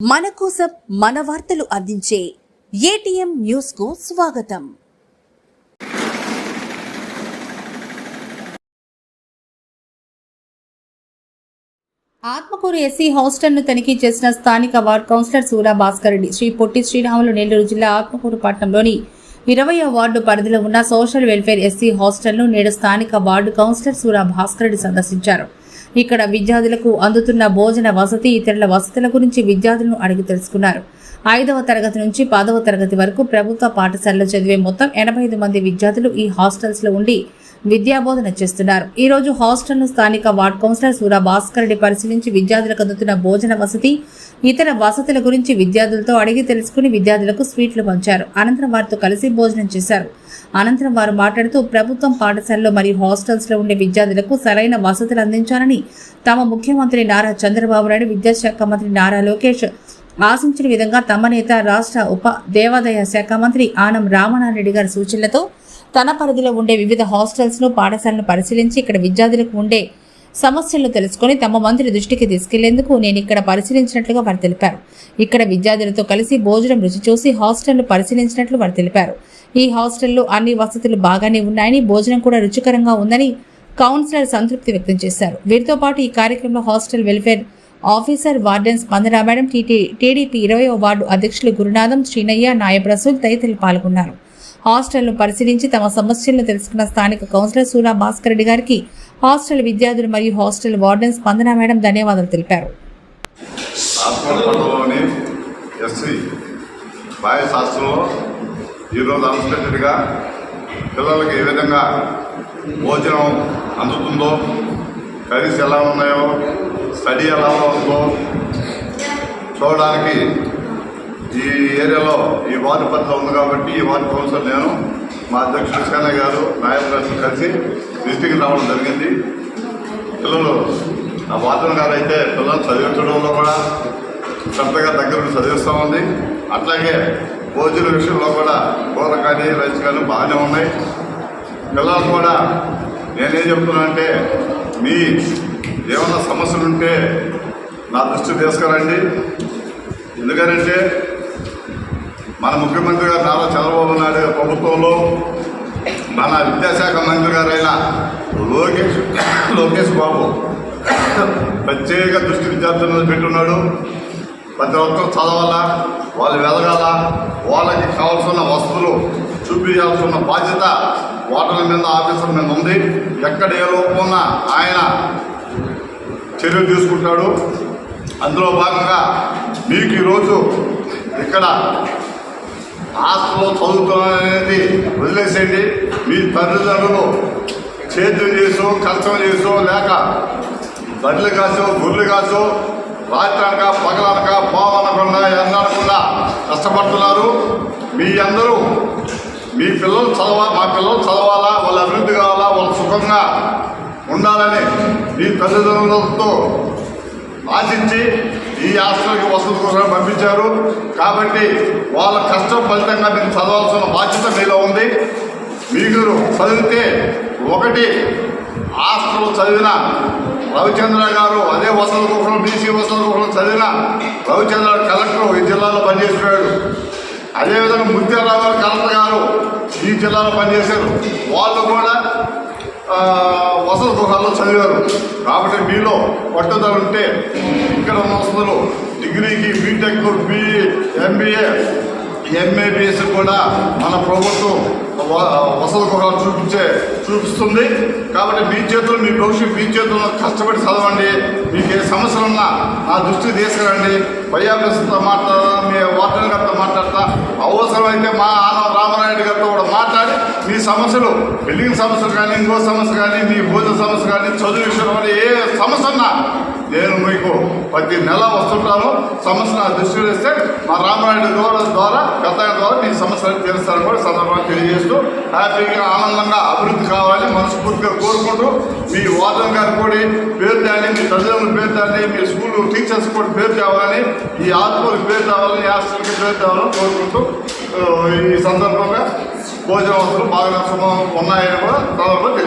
మన కోసం మన వార్తలు అందించే ఏటీఎం న్యూస్కు స్వాగతం. ఆత్మకూరు ఎస్సీ హాస్టల్ను తనిఖీ చేసిన స్థానిక వార్డ్ కౌన్సిలర్ సూరా భాస్కర్ రెడ్డి శ్రీ పొట్టి శ్రీరాములు నెల్లూరు జిల్లా ఆత్మకూరు పట్టణంలోని ఇరవయో వార్డు పరిధిలో ఉన్న సోషల్ వెల్ఫేర్ ఎస్సీ హాస్టల్ను నేడు స్థానిక వార్డు కౌన్సిలర్ సూరా భాస్కర్ రెడ్డి సందర్శించారు. ఇక్కడ విద్యార్థులకు అందుతున్న భోజన వసతి ఇతరుల వసతుల గురించి విద్యార్థులను అడిగి తెలుసుకున్నారు. ఐదవ తరగతి నుంచి పదవ తరగతి వరకు ప్రభుత్వ పాఠశాలలో చదివే మొత్తం ఎనభై ఐదు మంది విద్యార్థులు ఈ హాస్టల్స్లో ఉండి విద్యాబోధన చేస్తున్నారు. ఈ రోజు హాస్టల్ను స్థానిక వార్డ్ కౌన్సిలర్ సూరా భాస్కర్ రెడ్డి పరిశీలించి విద్యార్థులకు అందుతున్న భోజన వసతి ఇతర వసతుల గురించి విద్యార్థులతో అడిగి తెలుసుకుని విద్యార్థులకు స్వీట్లు పంచారు. అనంతరం వారితో కలిసి భోజనం చేశారు. అనంతరం వారు మాట్లాడుతూ ప్రభుత్వం పాఠశాలలో మరియు హాస్టల్స్లో ఉండే విద్యార్థులకు సరైన వసతులు అందించాలని తమ ముఖ్యమంత్రి నారా చంద్రబాబు నాయుడు విద్యాశాఖ మంత్రి నారా లోకేష్ ఆశించిన విధంగా తమ నేత రాష్ట్ర ఉప దేవాదాయ శాఖ మంత్రి ఆనం రామనారెడ్డి గారి సూచనలతో తన పరిధిలో ఉండే వివిధ హాస్టల్స్ను పాఠశాలను పరిశీలించి ఇక్కడ విద్యార్థులకు ఉండే సమస్యలను తెలుసుకొని తమ మంత్రి దృష్టికి తీసుకెళ్ళేందుకు నేను ఇక్కడ పరిశీలించినట్లుగా వారు తెలిపారు. ఇక్కడ విద్యార్థులతో కలిసి భోజనం రుచి చూసి హాస్టల్ను పరిశీలించినట్లు వారు తెలిపారు. ఈ హాస్టల్లో అన్ని వసతులు బాగానే ఉన్నాయని భోజనం కూడా రుచికరంగా ఉందని కౌన్సిలర్ సంతృప్తి వ్యక్తం చేశారు. వీరితో పాటు ఈ కార్యక్రమంలో hostel welfare officer warden Spandana madam TT TDP ఇరవై వార్డు అధ్యక్షులు గురునాథం శ్రీనయ్య నాయబ్ రసూల్ తదితరులు పాల్గొన్నారు. హాస్టల్ను పరిశీలించి తమ సమస్యలను తెలుసుకున్న స్థానిక కౌన్సిలర్ సూరా భాస్కర్ రెడ్డి గారికి హాస్టల్ విద్యార్థులు మరియు హాస్టల్ వార్డెన్ స్పందన మేడం ధన్యవాదాలు తెలిపారు. ఈరోజు అన్స్పెక్టెడ్గా పిల్లలకి ఏ విధంగా భోజనం అందుతుందో కర్రీస్ ఎలా ఉన్నాయో స్టడీ ఎలా ఉందో చూడడానికి ఈ ఏరియాలో ఈ వార్డు పరిధిలో ఉంది కాబట్టి ఈ వార్డు కౌన్సిలర్ నేను మా అధ్యక్షుడు కృష్ణయ్య గారు నాయకులు కలిసి డిస్టిక్ రావడం జరిగింది. పిల్లలు ఆ వార్డన్ గారు అయితే పిల్లలు చదివించడంలో కూడా శ్రద్ధగా దగ్గర చదివిస్తూ ఉంది. అట్లాగే భోజన విషయంలో కూడా కూర కానీ రైస్ కానీ బాగానే ఉన్నాయి. పిల్లలు కూడా నేనేం చెప్తున్నానంటే మీ ఏమైనా సమస్యలు ఉంటే నా దృష్టి తీసుకురండి. ఎందుకనంటే మన ముఖ్యమంత్రి గారు నారా చంద్రబాబు నాయుడు గారి ప్రభుత్వంలో మన విద్యాశాఖ మంత్రి గారైన లోకేష్ లోకేష్ బాబు ప్రత్యేక దృష్టి విద్యార్థుల మీద పెట్టున్నాడు ప్రతి ఒక్కరు చదవాలా వాళ్ళు వెదగాల వాళ్ళకి కావాల్సిన వస్తువులు చూపించాల్సిన బాధ్యత ఓటర్ల మీద ఆఫీసర్ మీద ఉంది. ఎక్కడ ఏ లోపం ఆయన చర్యలు తీసుకుంటాడు. అందులో భాగంగా మీకు ఈరోజు ఇక్కడ హాస్టల్లో చదువుతున్నారనేది వదిలేసేయండి. మీ తల్లిదండ్రులు చేతులు చేసో కష్టం చేసో లేక బడ్లు కాసో గుర్రెలు కాసో రాత్రి అనక పగలనక పోవనకుండా ఎండనకుండా కష్టపడుతున్నారు. మీ అందరూ మీ పిల్లలు చదవ మా పిల్లలు చదవాలా వాళ్ళ అభివృద్ధి కావాలా వాళ్ళు సుఖంగా ఉండాలని మీ తల్లిదండ్రులతో ఆశించి ఈ హాస్టల్కి వసతి కోసం పంపించారు. కాబట్టి వాళ్ళ కష్టం ఫలితంగా మీరు చదవాల్సిన బాధ్యత మీలో ఉంది. మీరు చదివితే ఒకటి హాస్టల్ చదివిన రవిచంద్ర గారు అదే వసతి కుటుంబం బీసీ వసతి కుటుంబం చదివిన రవిచంద్ర కలెక్టర్ ఈ జిల్లాలో పనిచేసిపోయాడు అదేవిధంగా ముత్యాలరావు గారు కలెక్టర్ గారు ఈ జిల్లాలో పనిచేశారు. వాళ్ళు కూడా వసతి గృహాల్లో చదివారు. కాబట్టి మీలో పట్టుదల ఉంటే ఇక్కడ ఉన్న వసతులు డిగ్రీకి బీటెక్ బీ ఎంబీఏ ఎంఏబిఎస్ కూడా మన ప్రభుత్వం వసతి గృహాలు చూపించే చూపిస్తుంది. కాబట్టి మీ చేతులు మీ భవిష్యత్తు మీ చేతుల్లో కష్టపడి చదవండి. మీకు ఏ సమస్యలు ఉన్నా నా దృష్టి తీసుకురండి. వైఆర్ఎస్తో మాట్లాడతా మీ వార్డెన్ గారితో మాట్లాడతా. అవసరమైతే మా ఆనం రామారాయుడు గారితో కూడా మాట్లాడి మీ సమస్యలు బిల్డింగ్ సమస్యలు కానీ ఇంకో సమస్య కానీ మీ భోజన సమస్య కానీ చదువు విషయంలో కానీ ఏ సమస్య ఉన్నా నేను మీకు ప్రతి నెల వస్తుంటాను. సమస్య నా దృష్టిలో ఇస్తే మా రామనాయుడు ద్వారా ద్వారా పెద్ద ద్వారా మీ సమస్యలు తీరుస్తారని కూడా సందర్భంగా తెలియజేస్తూ హ్యాపీగా ఆనందంగా అభివృద్ధి కావాలి మనస్ఫూర్తిగా కోరుకుంటూ మీ వార్డన్ గారు కూడా పేరు తేండి మీ తల్లిదండ్రులు పేరు తేండి మీ స్కూల్ టీచర్స్ కూడా పేరు తేవాలని ఈ ఆత్మలకు పేరు తేవాలని ఈ హాస్టల్కి పేరు తేవాలని కోరుకుంటూ ఈ సందర్భంగా భోజన వసతులు బాగా ఉన్నాయని కూడా సందర్భంగా